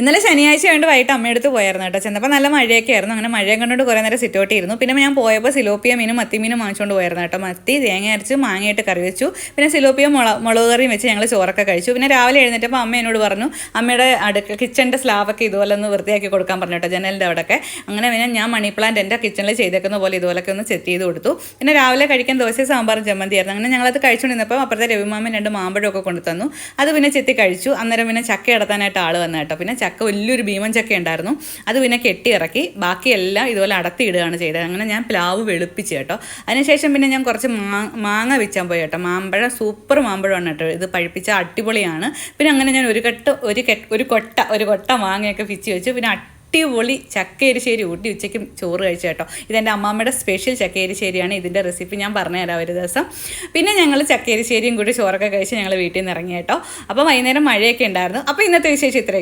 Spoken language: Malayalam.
ഇന്നലെ ശനിയാഴ്ച വേണ്ടി വൈകിട്ട് അമ്മയെടുത്ത് പോയായിരുന്നു കേട്ടോ. ചെന്നപ്പോൾ നല്ല മഴയൊക്കെ ആയിരുന്നു. അങ്ങനെ മഴയും കണ്ടുകൊണ്ട് കുറേ നേരം സിറ്റോട്ടി ഇരുന്നു. പിന്നെ ഞാൻ പോയപ്പോൾ സിലോപ്പിയ മീനും മത്തി മീനും വാങ്ങിച്ചുകൊണ്ട് പോയായിരുന്നു കേട്ടോ. മത്തി തേങ്ങ അരച്ച് മാങ്ങയിട്ട് കറി വെച്ചു. പിന്നെ സിലോപ്പിയ മുള മുളക് കറിയും വെച്ച് ഞങ്ങൾ ചോറൊക്കെ കഴിച്ചു. പിന്നെ രാവിലെ എഴുന്നേറ്റപ്പോൾ അമ്മ എന്നോട് പറഞ്ഞു അമ്മയുടെ അടുക്ക കിച്ചണിന്റെ സ്ലാബൊക്കെ ഇതുപോലെ ഒന്ന് വൃത്തിയാക്കി കൊടുക്കാൻ പറഞ്ഞു കേട്ടോ ജനലിന്റെ അവിടെയൊക്കെ അങ്ങനെ പിന്നെ ഞാൻ മണി പ്ലാന്റ് എന്റെ കിച്ചണിൽ ചെയ്തേക്കുന്ന പോലെ ഇതുപോലൊക്കെ ഒന്ന് സെറ്റ് ചെയ്ത് കൊടുത്തു. പിന്നെ രാവിലെ കഴിക്കാൻ ദോശ സാമ്പാറും ചമ്മന്തിയായിരുന്നു അങ്ങനെ ഞങ്ങളത് കഴിച്ചുകൊണ്ടിരുന്നപ്പോൾ അപ്പുറത്തെ രവിമാമൻ രണ്ട് മാമ്പഴമൊക്കെ കൊണ്ടു തന്നു അത് പിന്നെ ചെത്തി കഴിച്ചു. അന്നേരം പിന്നെ ചക്ക ഇടത്താനായിട്ട് ആൾ വന്നു കേട്ടോ. പിന്നെ ചക്ക വലിയൊരു ഭീമൻ ചക്ക ഉണ്ടായിരുന്നു. അത് പിന്നെ കെട്ടി ഇറക്കി ബാക്കിയെല്ലാം ഇതുപോലെ അടത്തിയിടുകയാണ് ചെയ്തത്. അങ്ങനെ ഞാൻ പ്ലാവ് വെളുപ്പിച്ച് കേട്ടോ. അതിനുശേഷം പിന്നെ ഞാൻ കുറച്ച് മാങ്ങ വെച്ചാൽ പോയി കേട്ടോ. മാമ്പഴം സൂപ്പർ മാമ്പഴമാണ് കേട്ടോ. ഇത് പഴുപ്പിച്ച അടിപൊളിയാണ്. പിന്നെ അങ്ങനെ ഞാൻ ഒരു കെട്ട് ഒരു കെട്ട് ഒരു കൊട്ട ഒരു കൊട്ട മാങ്ങയൊക്കെ പിച്ച് വെച്ചു പിന്നെ അടിപൊളി ചക്കയരിശ്ശേരി ഊട്ടി ഉച്ചയ്ക്ക് ചോറ് കഴിച്ചു കേട്ടോ. ഇതെന്റെ അമ്മാമ്മയുടെ സ്പെഷ്യൽ ചക്കയരിശ്ശേരിയാണ് ഇതിന്റെ റെസിപ്പി. ഞാൻ പറഞ്ഞുതരാം ഒരു ദിവസം. പിന്നെ ഞങ്ങൾ ചക്കയരിശ്ശേരിയും കൂടി ചോറൊക്കെ കഴിച്ച് ഞങ്ങൾ വീട്ടിൽ നിന്ന് ഇറങ്ങി കേട്ടോ. അപ്പോൾ വൈകുന്നേരം മഴയൊക്കെ ഉണ്ടായിരുന്നു. അപ്പോൾ ഇന്നത്തെ വിശേഷം ഇത്രയും